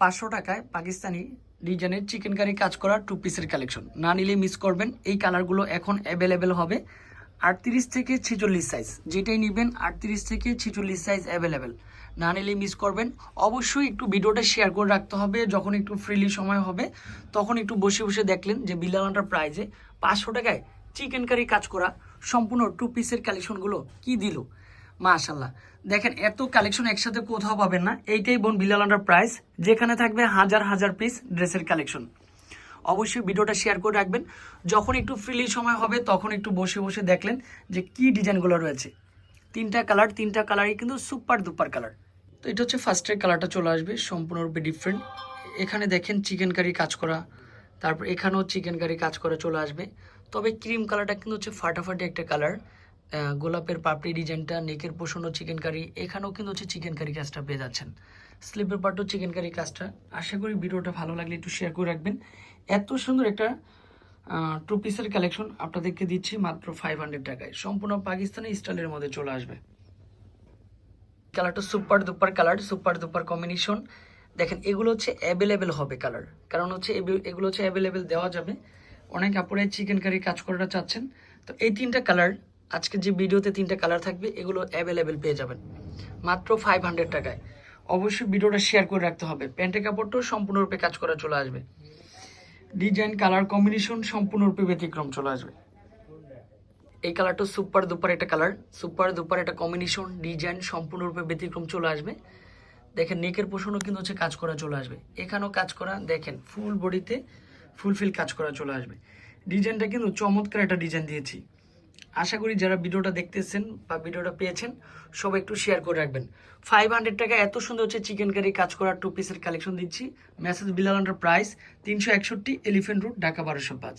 পাঁচশো টাকায় পাকিস্তানি ডিজাইনের চিকেন কারি কাজ করা টু পিসের কালেকশন না নিলে মিস করবেন। এই কালারগুলো এখন অ্যাভেলেবেল হবে আটত্রিশ থেকে ছেচল্লিশ সাইজ যেটাই নেবেন আটত্রিশ থেকে ছেচল্লিশ সাইজ অ্যাভেলেবেল না নিলে মিস করবেন। অবশ্যই একটু ভিডিওটা শেয়ার করে রাখতে হবে। যখন একটু ফ্রিলি সময় হবে, তখন একটু বসে বসে দেখলেন যে বিলালান্টার প্রাইজে পাঁচশো টাকায় চিকেন কারি কাজ করা সম্পূর্ণ টু পিসের কালেকশনগুলো কি দিল। মাশাল্লাহ দেখেন, এত কালেকশন একসাথে কোথাও পাবেন না। এইটাই বোন বিলালান্টার প্রাইস যেখানে থাকবে হাজার হাজার পিস ড্রেসের কালেকশন অবশ্যই ভিডিওটা শেয়ার করে রাখবেন। যখন একটু ফ্রিলি সময় হবে, তখন একটু বসে বসে দেখলেন যে কি ডিজাইনগুলো রয়েছে। তিনটা কালার তিনটা কালারই কিন্তু সুপার দুপার কালার তো এটা হচ্ছে ফার্স্টের কালারটা চলে আসবে, সম্পূর্ণরূপে ডিফারেন্ট এখানে দেখেন চিকেন কারি কাজ করা। তারপর এখানেও চিকেন কারি কাজ করা চলে আসবে। তবে ক্রিম কালারটা কিন্তু হচ্ছে ফাটাফাটি একটা কালার গোলাপের পাপড়ি ডিজাইনটা, নেকের পোষণও চিকেন কারি এখানেও কিন্তু হচ্ছে চিকেন কারি কাজটা পেয়ে যাচ্ছেন। স্লিপের পার্টও চিকেন কারি কাজটা। আশা করি ভিডিওটা ভালো লাগলে একটু শেয়ার করে রাখবেন। এত সুন্দর একটা টু পিসের কালেকশন আপনাদেরকে দিচ্ছি মাত্র ফাইভ হান্ড্রেড টাকায়। সম্পূর্ণ পাকিস্তানি স্টাইলের মধ্যে চলে আসবে। কালারটা super duper colour super duper combination দেখেন, এগুলো হচ্ছে অ্যাভেলেবেল হবে কালার কারণ হচ্ছে এগুলো হচ্ছে অ্যাভেলেবেল দেওয়া যাবে। অনেক আপুরাই চিকেন কারি কাজ করাটা চাচ্ছেন। তো এই তিনটা কালার আজকে যে ভিডিওতে তিনটা কালার থাকবে, এগুলো অ্যাভেলেবেল পেয়ে যাবেন। মাত্র ফাইভ হান্ড্রেড টাকায়। অবশ্যই ভিডিওটা শেয়ার করে রাখতে হবে। প্যান্টের কাপড়টাও সম্পূর্ণরূপে কাজ করা চলে আসবে। ডিজাইন কালার কম্বিনেশন সম্পূর্ণরূপে ব্যতিক্রম চলে আসবে। এই কালারটা সুপার দুপার একটা কালার সুপার দুপার একটা কম্বিনেশন ডিজাইন সম্পূর্ণরূপে ব্যতিক্রম চলে আসবে। দেখেন নেকের পোষণও কিন্তু হচ্ছে কাজ করা চলে আসবে। এখানেও কাজ করা, দেখেন ফুল বডিতে ফুলফিল কাজ করা চলে আসবে। ডিজাইনটা কিন্তু চমৎকার একটা ডিজাইন দিয়েছি। আশা করি যারা ভিডিওটা দেখতেছেন বা ভিডিওটা পেয়েছেন, সবাই একটু শেয়ার করে রাখবেন। ফাইভ হান্ড্রেড টাকা এত সুন্দর হচ্ছে চিকেন কারি কাজ করা টু পিসের কালেকশন দিচ্ছি। মেসেজ বিলালান্ডার প্রাইস তিনশো একষট্টি এলিফেন্ট রুট ঢাকা বারোশো পাঁচ।